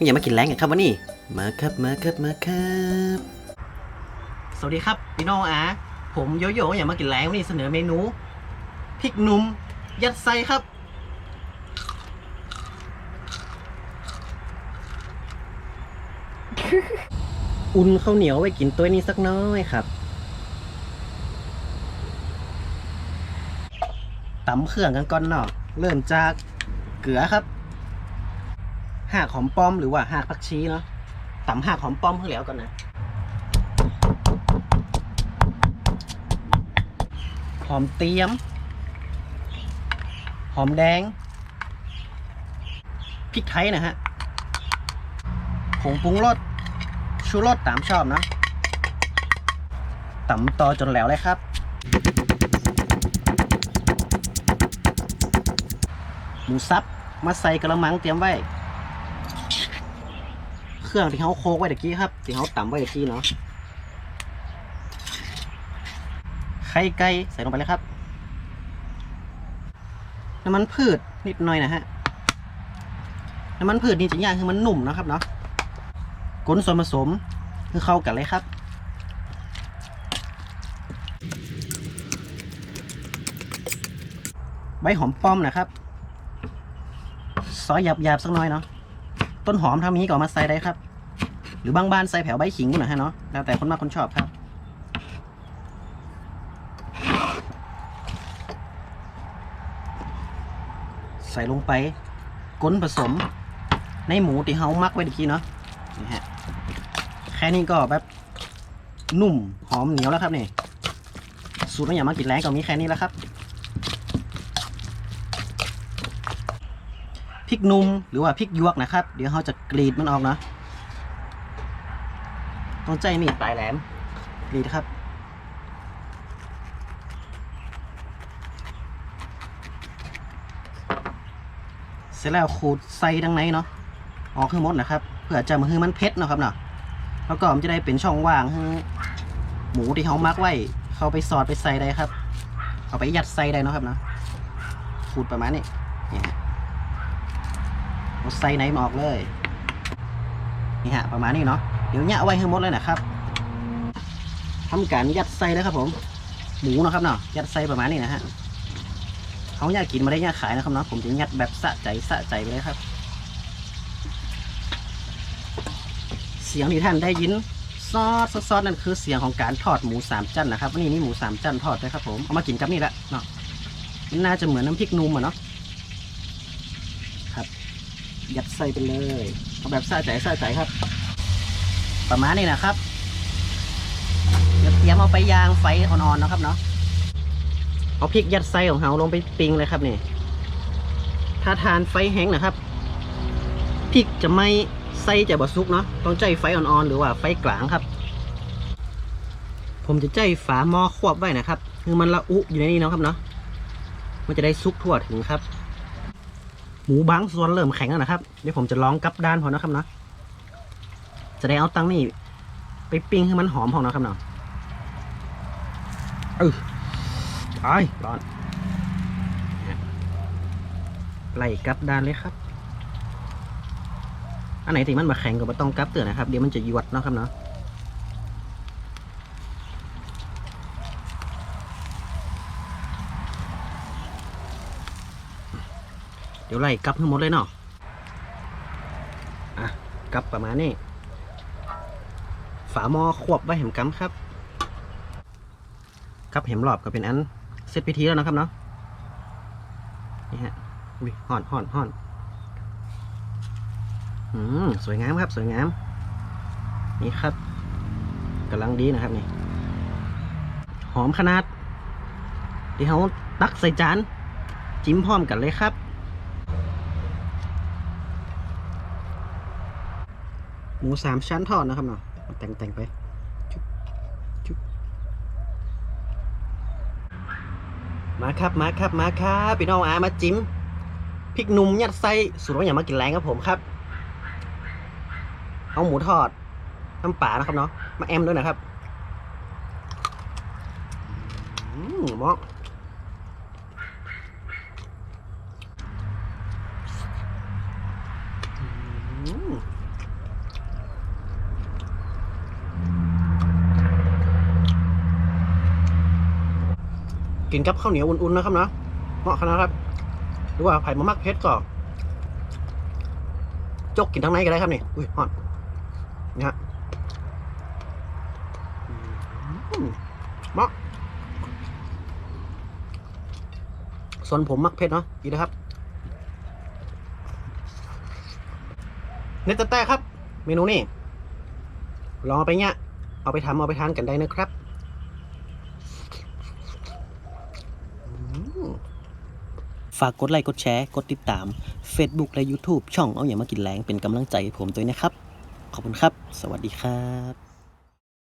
อย่ามากินแรงกันครับวันนี้มาครับมาครับมาครับ สวัสดีครับพี่น้องอาผมโยโย่อย่ามากินแรงวันนี้เสนอเมนูพริกหนุ่มยัดไส้ครับ อุ่นข้าวเหนียวไว้กินตัวนี้สักน้อยครับตำเครื่องกันก่อนเนาะเริ่มจากเกลือครับ หากหอมป้อมหรือว่าหากผักชีเนาะตำหากหอมป้อมเพื่อแล้วก่อนนะหอมเตียม หอมแดง พริกไทยนะฮะผงปรุงรสชูรสตามชอบเนะตำต่อจนแล้วเลยครับ หมูสับมาใส่กระมังเตรียมไว้ เครื่องที่เขาโคกไว้ตะกี้ครับที่เขาตำไว้ตะกี้เนาะไข่ไก่ใส่ลงไปเลยครับ น้ำมันพืชนิดหน่อยนะฮะ น้ำมันพืชนี่จะยากคือมันหนุ่มนะครับเนาะก้นส่วนผสมคือเข้ากันเลยครับใบหอมป้อมนะครับ ซอยหยาบๆสักหน่อยเนาะ ต้นหอมทำนี้ก็เอามาใส่ได้ครับ หรือบางบ้านใส่แผวใบขิงก็หน่อยฮะเนาะแล้วแต่คนมากคนชอบครับ ใส่ลงไปก้นผสม ในหมูที่เฮามักไว้ตะกี้เนาะนี่ฮะแค่นี้ก็แบบนุ่มหอมเหนียวแล้วครับนี่สูตรไม่อยากมากินแรงก็มีแค่นี้แล้วครับ ริกนุ่มหรือว่าพริกยวกนะครับ เดี๋ยวเราจะกรีดมันออกเนาะต้องใจมีดปลายแหลมกรีดครับเสร็จแล้วขูดใส่ดังในเนาะออกคือหมดนะครับ เพื่อจะมาให้มันเผ็ดเนะครับเนาะแล้วก็มันจะได้เป็นช่องว่างให้หมูที่เขามักไว้ เข้าไปสอดไปใส่ได้ครับ เอาไปยัดใส่ได้เนาะครับเนาะขูดประมาณนี้นี่ฮะ เอาใส่ในมาออกเลย นี่ฮะประมาณนี้เนาะ เดี๋ยวเนี่ยเอาไว้ให้หมดเลยนะครับทำการยัดใส่เลยครับผม หมูนะครับเนาะ ยัดใส่ประมาณนี้นะฮะเขาอยากกินมาได้อยากขายนะครับเนาะ ผมจะยัดแบบสะใจสะใจไปเลยครับ เสียงที่ท่านได้ยินซอสซอสนั่นคือเสียงของการทอดหมูสามจันนะครับวันนี้นี่หมูสามจันทอดด้วยครับผม เอามากินกับนี่แหละเนาะน่าจะเหมือนน้ำพริกนุ่มอะเนาะ ยัดใส่ไปเลยเอาแบบสะใจสะใจครับ ประมาณนี้นะครับเดี๋ยวเตรียมเอาไปยางไฟอ่อนๆนะครับเนาะเอาพริกยัดไส้ของเราลงไปปิ้งเลยครับนี่ถ้าทานไฟแห้งนะครับพริกจะไม่ไส้จะบดซุกเนาะต้องใจไฟอ่อนๆหรือว่าไฟกลางครับ ผมจะใจฝาหม้อควบไว้นะครับ คือมันละอุอยู่ในนี้เนาะครับเนาะมันจะได้ซุกทั่วถึงครับ หมูบางส่วนเริ่มแข็งแล้วนะครับ เดี๋ยวผมจะลองกับด้านพอนะครับเนาะจะได้เอาตังนี่ไปปิ้งให้มันหอมพอนะครับเนาะเออไอ้ร้อนไล่กับด้านเลยครับ อันไหนที่มันมาแข็งก็ไม่ต้องกับเตือนนะครับ เดี๋ยวมันจะยวดเนาะครับเนาะ ดี๋ยวไล่กลับทั้งหมดเลยเนาะอะกลับประมาณนี้ ฝาหม้อควบไว้เห็มกำครับ ครับเห็มหลอบก็เป็นอันเสร็จพิธีแล้วนะครับเนาะนี่ฮะอุ้ยห่อนห่อนห่อนอืมสวยงามครับ สวยงาม นี่ครับกำลังดีนะครับนี่หอมขนาดเดี๋ยวเขาตักใส่จานจิ้มพร้อมกันเลยครับ หมูสามชั้นทอดนะครับเนาะเอาแต่งแต่งๆไปมาครับมาครับมาครับพี่น้องอามาจิ้มพริกหนุ่มยัดไส้สูตรว่าอย่ามากินแรงครับผมครับ เอาหมูทอดน้ำปลานะครับเนาะมาแอมด้วยนะครับ อืมมอืม กินกับข้าวเหนียวอุ่นๆนะครับนะเหมาะขนาดครับ หรือว่าไผ่มามักเพชรก็จกกินทั้งในก็ได้ครับนี่อุ้ยฮอนนี่ฮะเหมาะส่วนผมมักเพชรเนาะดีนะครับเนตแต่ครับ เมนูนี่ลองเอาไปเนี่ยเอาไปทำเอาไปทานกันได้นะครับอืม ฝากกดไลค์กดแชร์กดติดตาม Facebook และ YouTube ช่องเอาอย่างมากินแรงเป็นกำลังใจให้ผมด้วยนะครับ ขอบคุณครับ สวัสดีครับ